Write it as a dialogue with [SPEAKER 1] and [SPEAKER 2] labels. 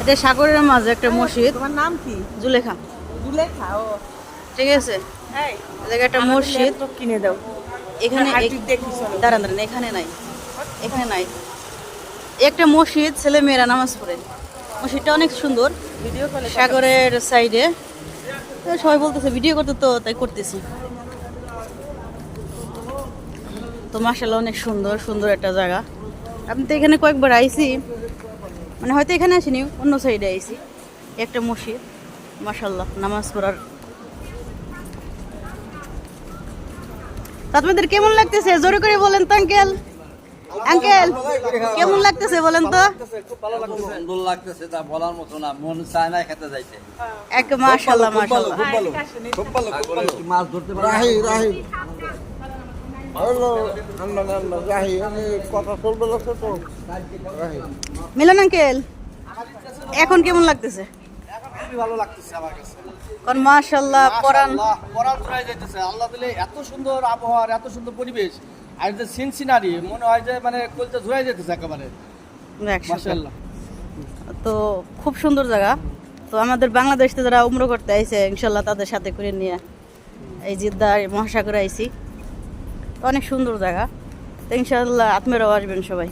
[SPEAKER 1] এটা সাগরের মাঝে একটা মসজিদ।
[SPEAKER 2] তোমার নাম কি?
[SPEAKER 1] জুলেখা।
[SPEAKER 2] দুলেখা ও।
[SPEAKER 1] ঠিক আছে?
[SPEAKER 2] এই
[SPEAKER 1] এ একটা মসজিদ।
[SPEAKER 2] কিনে দাও।
[SPEAKER 1] এখানে
[SPEAKER 2] চলো।
[SPEAKER 1] দাঁড়ান দাঁড়ান এখানে নাই। এখানে নাই। একটা মসজিদ ছেলে মেয়েরা নামাজ পড়ে। মসজিদটা অনেক সুন্দর।
[SPEAKER 2] ভিডিও
[SPEAKER 1] সাগরের সাইডে। সবাই বলতেছে ভিডিও করতে তো তাই করতেছি। তো মাসাল্লাহ অনেক সুন্দর সুন্দর একটা জায়গা। আমি তো এখানে কয়েকবার আইছি। মানে হয়তো এখানে আসিনি অন্য সাইডে আইছি। একটা মসজিদ মাসাল্লাহ নামাজ পড়ার। তা আপনাদের কেমন লাগতেছে? জোরে করে বলেন তো আঙ্কেল। আঙ্কেল কেমন লাগতেছে বলেন তো?
[SPEAKER 3] সুন্দর লাগতেছে তা বলার মতো না মন চায় না খেতে যাইতে।
[SPEAKER 1] এক মাশাল্লাহ মাশাল্লাহ
[SPEAKER 3] খুব ভালো খুব ভালো। মাছ ধরতে পারে?
[SPEAKER 4] রাহি রাহি হ্যালো আন্না আন্না রাহি আমি কথা চলবে লাগছে তো রাহি
[SPEAKER 1] মিলন আঙ্কেল এখন কেমন লাগতেছে?
[SPEAKER 3] খুবই ভালো লাগতেছে আমার কাছে।
[SPEAKER 1] কারণ পরান
[SPEAKER 3] আল্লাহ পরাণ যাইতেছে। আল্লাহ দিলে এত সুন্দর আবহাওয়ার এত সুন্দর পরিবেশ। আর যে সিন সিনারি মনে হয় যে মানে কলতে যেতেছে একেবারে। মাশাআল্লাহ।
[SPEAKER 1] তো খুব সুন্দর জায়গা। তো আমাদের বাংলাদেশ যারা উমরো করতে আইছে ইনশাল্লাহ তাদের সাথে করে নিয়ে এই জিদ্দা মহাসাগরে আইছি। অনেক সুন্দর জায়গা। ইনশাল্লাহ আপনারাও আসবেন সবাই।